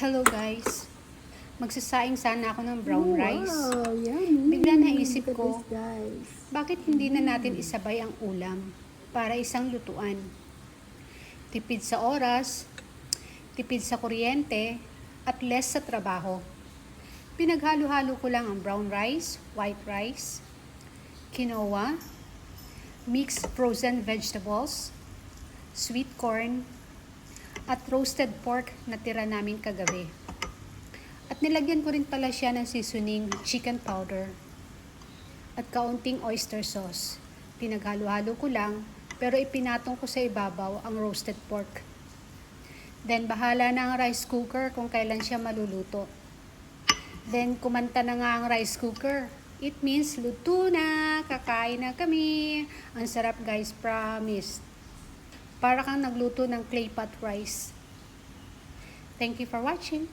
Hello guys. Magsasaing sana ako ng brown rice. Wow, yummy. Bigla naisip ko, guys. Bakit hindi na natin isabay ang ulam para isang lutuan? Tipid sa oras, tipid sa kuryente, at less sa trabaho. Pinaghalo-halo ko lang ang brown rice, white rice, quinoa, mixed frozen vegetables, sweet corn, at roasted pork na tira namin kagabi. At nilagyan ko rin pala siya ng seasoning chicken powder at kaunting oyster sauce. Pinaghalo-halo ko lang, pero ipinatong ko sa ibabaw ang roasted pork. Then, bahala na ang rice cooker kung kailan siya maluluto. Then, kumanta na nga ang rice cooker. It means luto na, kakain na kami. Ang sarap guys, promise. Para kang nagluto ng clay pot rice. Thank you for watching.